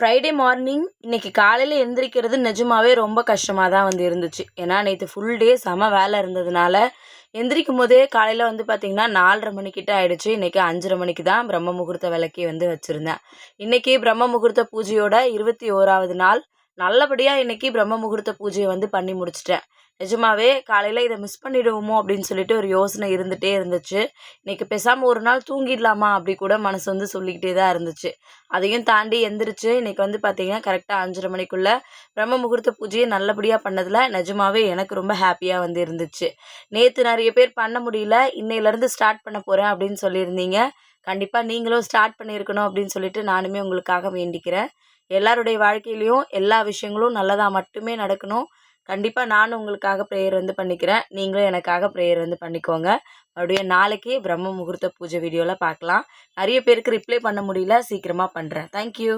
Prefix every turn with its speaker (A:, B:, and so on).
A: Friday morning இன்றைக்கி காலையில் எந்திரிக்கிறது நிஜமாவே ரொம்ப கஷ்டமாக தான் வந்து இருந்துச்சு. ஏன்னா நேற்று ஃபுல் டே செம வேலை இருந்ததுனால எந்திரிக்கும் போதே காலையில் வந்து பார்த்திங்கன்னா நாலரை மணிக்கிட்ட ஆகிடுச்சு இன்றைக்கி அஞ்சரை மணிக்கு தான் பிரம்ம முகூர்த்த விளக்கே வந்து வச்சுருந்தேன். இன்றைக்கி பிரம்ம முகூர்த்த பூஜையோட இருபத்தி ஓராவது நாள் நல்லபடியாக இன்றைக்கி பிரம்ம முகூர்த்த பூஜையை வந்து பண்ணி முடிச்சிட்டேன். நிஜமாவே காலையில் இதை மிஸ் பண்ணிவிடுவோமோ அப்படின்னு சொல்லிட்டு ஒரு யோசனை இருந்துகிட்டே இருந்துச்சு. இன்றைக்கி பேசாமல் ஒரு நாள் தூங்கிடலாமா அப்படி கூட மனசு வந்து சொல்லிக்கிட்டே தான் இருந்துச்சு. அதையும் தாண்டி எந்திரிச்சு இன்றைக்கி வந்து பார்த்திங்கன்னா கரெக்டாக அஞ்சரை மணிக்குள்ளே பிரம்ம முகூர்த்த பூஜையை நல்லபடியாக பண்ணதில் நிஜமாவே எனக்கு ரொம்ப ஹாப்பியாக வந்து இருந்துச்சு. நேற்று நிறைய பேர் பண்ண முடியல இன்னையிலேருந்து ஸ்டார்ட் பண்ண போகிறேன் அப்படின்னு சொல்லியிருந்தீங்க. கண்டிப்பாக நீங்களும் ஸ்டார்ட் பண்ணியிருக்கணும் அப்படின்னு சொல்லிட்டு நானுமே உங்களுக்காக வேண்டிக்கிறேன். எல்லாருடைய வாழ்க்கையிலையும் எல்லா விஷயங்களும் நல்லதாக மட்டுமே நடக்கணும். கண்டிப்பாக நானும் உங்களுக்காக ப்ரேயர் வந்து பண்ணிக்கிறேன். நீங்களும் எனக்காக ப்ரேயர் வந்து பண்ணிக்கோங்க. மறுபடியும் நாளைக்கே பிரம்ம முகூர்த்த பூஜை வீடியோவில் பார்க்கலாம். நிறைய பேருக்கு ரிப்ளை பண்ண முடியல சீக்கிரமாக பண்ணுறேன் தேங்க்யூ